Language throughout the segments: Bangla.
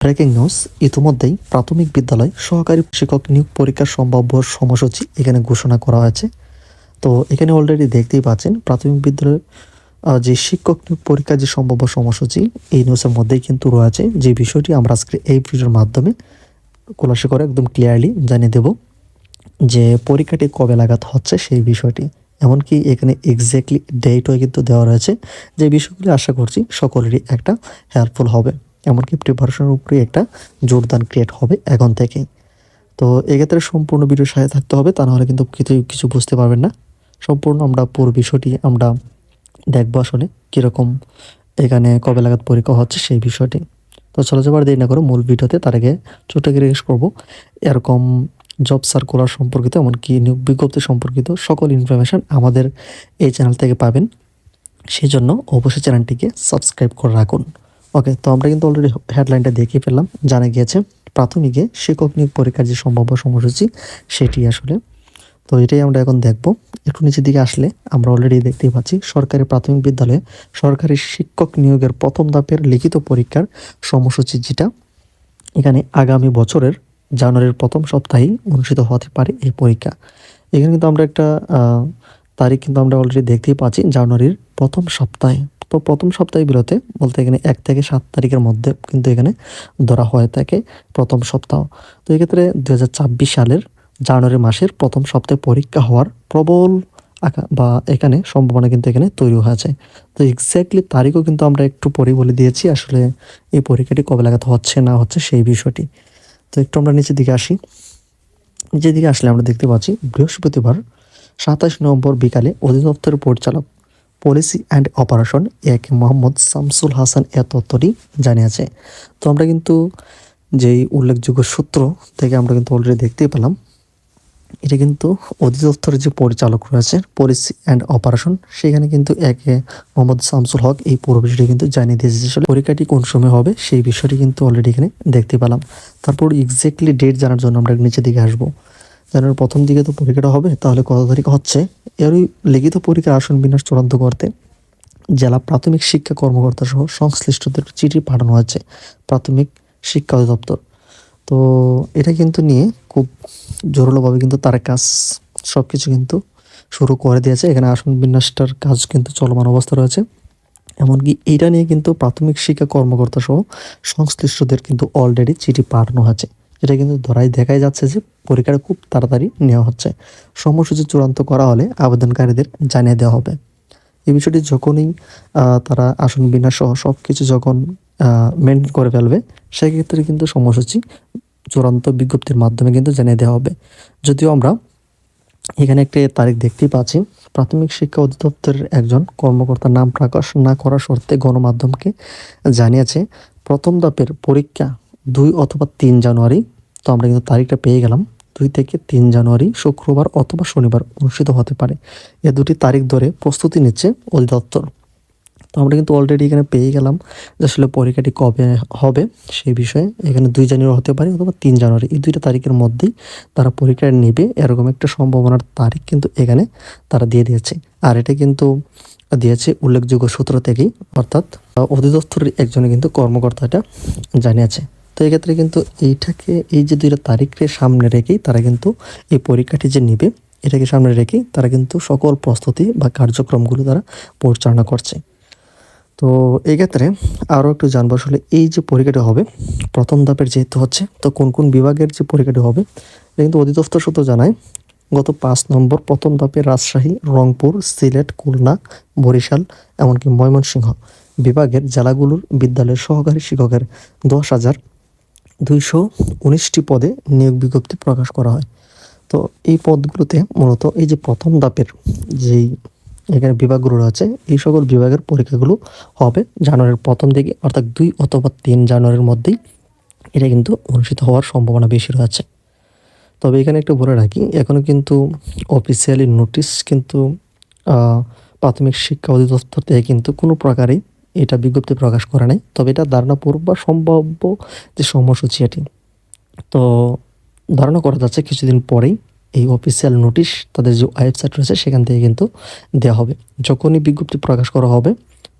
ব্রেকিং নিউজ ইতিমধ্যেই প্রাথমিক বিদ্যালয় সহকারী শিক্ষক নিয়োগ পরীক্ষার সম্ভাব্য সময়সূচি এখানে ঘোষণা করা হয়েছে। তো এখানে অলরেডি দেখতেই পাচ্ছেন, প্রাথমিক বিদ্যালয়ের যে শিক্ষক নিয়োগ পরীক্ষার যে সম্ভাব্য সময়সূচি, এই নিউজের মধ্যেই কিন্তু রয়েছে। যে বিষয়টি আমরা আজকে এই ভিডিওর মাধ্যমে খোলাসা করে একদম ক্লিয়ারলি জানিয়ে দেব যে পরীক্ষাটি কবে লাগাতে হচ্ছে সেই বিষয়টি। এমনকি এখানে এক্স্যাক্টলি ডেটও কিন্তু দেওয়া রয়েছে। যে বিষয়গুলি আশা করছি সকলেরই একটা হেল্পফুল হবে। এমনকি প্রিপারেশনের উপরে একটা জোরদান ক্রিয়েট হবে এখন থেকেই। তো এক্ষেত্রে সম্পূর্ণ ভিডিও সাথে থাকতে হবে, তা নাহলে কিন্তু কিছু কিছু বুঝতে পারবেন না। সম্পূর্ণ আমরা পুরো বিষয়টি আমরা দেখব আসলে কীরকম এখানে কবে লাগাত পরীক্ষা হচ্ছে সেই বিষয়টি। তো চলে যাবার দেরি না করে মূল ভিডিওতে তার আগে ছোট রিকোয়েস্ট করব। এরকম জব সার্কুলার সম্পর্কিত, এমনকি নিয়োগ বিজ্ঞপ্তি সম্পর্কিত সকল ইনফরমেশন আমাদের এই চ্যানেল থেকে পাবেন। সেই জন্য অবশ্যই চ্যানেলটিকে সাবস্ক্রাইব করে রাখুন। ওকে তো আমরা কিন্তু অলরেডি হেডলাইনটা দেখিয়ে ফেললাম, জানা গিয়েছে প্রাথমিকে শিক্ষক নিয়োগ পরীক্ষার যে সম্ভাব্য সময়সূচি সেটি আসলে। তো এটাই আমরা এখন দেখব। একটু নিচের দিকে আসলে আমরা অলরেডি দেখতেই পাচ্ছি সরকারি প্রাথমিক বিদ্যালয়ে সরকারি শিক্ষক নিয়োগের প্রথম ধাপের লিখিত পরীক্ষার সময়সূচি যেটা, এখানে আগামী বছরের জানুয়ারির প্রথম সপ্তাহেই অনুষ্ঠিত হতে পারে এই পরীক্ষা। এখানে কিন্তু আমরা একটা তারিখ কিন্তু আমরা অলরেডি দেখতেই পাচ্ছি জানুয়ারির প্রথম সপ্তাহে। তো প্রথম সপ্তাহে বিরতে বলতে এখানে এক থেকে সাত তারিখের মধ্যে কিন্তু এখানে ধরা হয়ে থাকে প্রথম সপ্তাহ। তো এক্ষেত্রে দু হাজার ছাব্বিশ সালের জানুয়ারি মাসের প্রথম সপ্তাহে পরীক্ষা হওয়ার প্রবল আকা বা এখানে সম্ভাবনা কিন্তু এখানে তৈরি হয়েছে। তো এক্স্যাক্টলি তারিখও কিন্তু আমরা একটু পরেই বলে দিয়েছি আসলে এই পরীক্ষাটি কবে লাগাতে হচ্ছে, না হচ্ছে সেই বিষয়টি। তো একটু আমরা নিচের দিকে আসি। নিচের দিকে আসলে আমরা দেখতে পাচ্ছি বৃহস্পতিবার সাতাশ নভেম্বর বিকালে অধিদপ্তরের পরিচালক পলিসি অ্যান্ড অপারেশন, এক মোহাম্মদ শামসুল হাসান এ তথ্যটি জানিয়েছে। তো আমরা কিন্তু যেই উল্লেখযোগ্য সূত্র থেকে আমরা কিন্তু অলরেডি দেখতেই পেলাম, এটা কিন্তু অধিদপ্তরের যে পরিচালক রয়েছে, পলিসি অ্যান্ড অপারেশন, সেখানে কিন্তু একে মোহাম্মদ শামসুল হক এই পুরো বিষয়টি কিন্তু জানিয়ে দিয়েছে যে পরীক্ষাটি কোন সময় হবে, সেই বিষয়টি কিন্তু অলরেডি এখানে দেখতে পেলাম। তারপর এক্স্যাক্টলি ডেট জানার জন্য আমরা নিচের দিকে আসব। জানুয়ারির প্রথম দিকে তো পরীক্ষাটা হবে, তাহলে কত তারিখ হচ্ছে? এরই লিখিত পরীক্ষার আসন বিন্যাস চূড়ান্ত করতে জেলা প্রাথমিক শিক্ষা কর্মকর্তা সহ সংশ্লিষ্টদের চিঠি পাঠানো হয়েছে প্রাথমিক শিক্ষা অধিদপ্তর। তো এটা কিন্তু নিয়ে খুব জোরালোভাবে কিন্তু তার কাজ সব কিছু কিন্তু শুরু করে দিয়েছে। এখানে আসন বিন্যাসটার কাজ কিন্তু চলমান অবস্থা রয়েছে। এমনকি এটা নিয়ে কিন্তু প্রাথমিক শিক্ষা কর্মকর্তা সহ সংশ্লিষ্টদের কিন্তু অলরেডি চিঠি পাঠানো হয়েছে। যেটা কিন্তু ধরাই দেখাই যাচ্ছে যে পরীক্ষাটা খুব তাড়াতাড়ি নেওয়া হচ্ছে। সময়সূচি চূড়ান্ত করা হলে আবেদনকারীদের জানিয়ে দেওয়া হবে। এই বিষয়টি যখনই তারা আসন বিন্যাস সহ সব কিছু যখন মেনটেন করে ফেলবে, সেক্ষেত্রে কিন্তু সময়সূচি চূড়ান্ত বিজ্ঞপ্তির মাধ্যমে কিন্তু জানিয়ে দেওয়া হবে। যদিও আমরা এখানে একটি তারিখ দেখতেই পাচ্ছি, প্রাথমিক শিক্ষা অধিদপ্তরের একজন কর্মকর্তার নাম প্রকাশ না করা শর্তে গণমাধ্যমকে জানিয়েছে, প্রথম ধাপের পরীক্ষা দুই অথবা তিন জানুয়ারি, তো আমরা কিন্তু তারিখটা পেয়ে গেলাম। দুই থেকে তিন জানুয়ারি শুক্রবার অথবা শনিবার অনুষ্ঠিত হতে পারে। এ দুটি তারিখ ধরে প্রস্তুতি নিচ্ছে অধিদপ্তর তো আমরা কিন্তু অলরেডি এখানে পেয়ে গেলাম যে আসলে পরীক্ষাটি কবে হবে সেই বিষয়ে। এখানে দুই জানুয়ারি হতে পারে অথবা তিন জানুয়ারি। এই দুইটা তারিখের মধ্যেই তারা পরীক্ষা নেবে। এরকম একটা সম্ভাবনার তারিখ কিন্তু এখানে তারা দিয়ে দিয়েছে। আর এটা কিন্তু দিয়েছে উল্লেখযোগ্য সূত্র থেকেই, অর্থাৎ অধিদপ্তরের একজনে কিন্তু কর্মকর্তা এটা জানিয়েছে। তো এক্ষেত্রে কিন্তু এইটাকে, এই যে দুইটা তারিখকে সামনে রেখেই তারা কিন্তু এই পরীক্ষাটি যে নিবে, এটাকে সামনে রেখেই তারা কিন্তু সকল প্রস্তুতি বা কার্যক্রমগুলো তারা পরিচালনা করছে। তো এই ক্ষেত্রে আরও একটু জানব আসলে এই যে পরীক্ষাটি হবে, প্রথম ধাপের যেহেতু হচ্ছে, তো কোন কোন বিভাগের যে পরীক্ষাটি হবে, এটা কিন্তু অধিদপ্তর সূত্র জানায়, গত পাঁচ নম্বর প্রথম ধাপে রাজশাহী, রংপুর, সিলেট, খুলনা, বরিশাল, এমনকি ময়মনসিংহ বিভাগের জেলাগুলোর বিদ্যালয়ের সহকারী শিক্ষকের দশ হাজার দুইশো উনিশটি পদে নিয়োগ বিজ্ঞপ্তি প্রকাশ করা হয়। তো এই পদগুলোতে মূলত এই যে প্রথম ধাপের যেই এখানে বিভাগগুলো রয়েছে, এই সকল বিভাগের পরীক্ষাগুলো হবে জানুয়ারির প্রথম দিকে, অর্থাৎ দুই অথবা তিন জানুয়ারির মধ্যেই এটা কিন্তু অনুষ্ঠিত হওয়ার সম্ভাবনা বেশি রয়েছে। তবে এখানে একটু বলে রাখি এখনও কিন্তু অফিসিয়ালি নোটিশ কিন্তু প্রাথমিক শিক্ষা অধিদপ্তর থেকে কিন্তু কোনো প্রকারেই এটা বিজ্ঞপ্তি প্রকাশ করা নাই, তবে এটা ধারণা পূর্ব বা সম্ভাব্য যে সময়সূচি এটি। তো ধারণা করা যাচ্ছে কিছুদিন পরেই এই অফিসিয়াল নোটিশ তাদের যে ওয়েবসাইট রয়েছে সেখান থেকে কিন্তু দেওয়া হবে। যখনই বিজ্ঞপ্তি প্রকাশ করা হবে,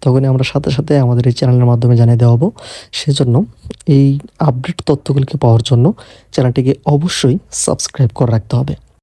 তখনই আমরা সাথে সাথে আমাদের এই চ্যানেলের মাধ্যমে জানিয়ে দেওয়া হব। সেজন্য এই আপডেট তথ্যগুলিকে পাওয়ার জন্য চ্যানেলটিকে অবশ্যই সাবস্ক্রাইব করে রাখতে হবে।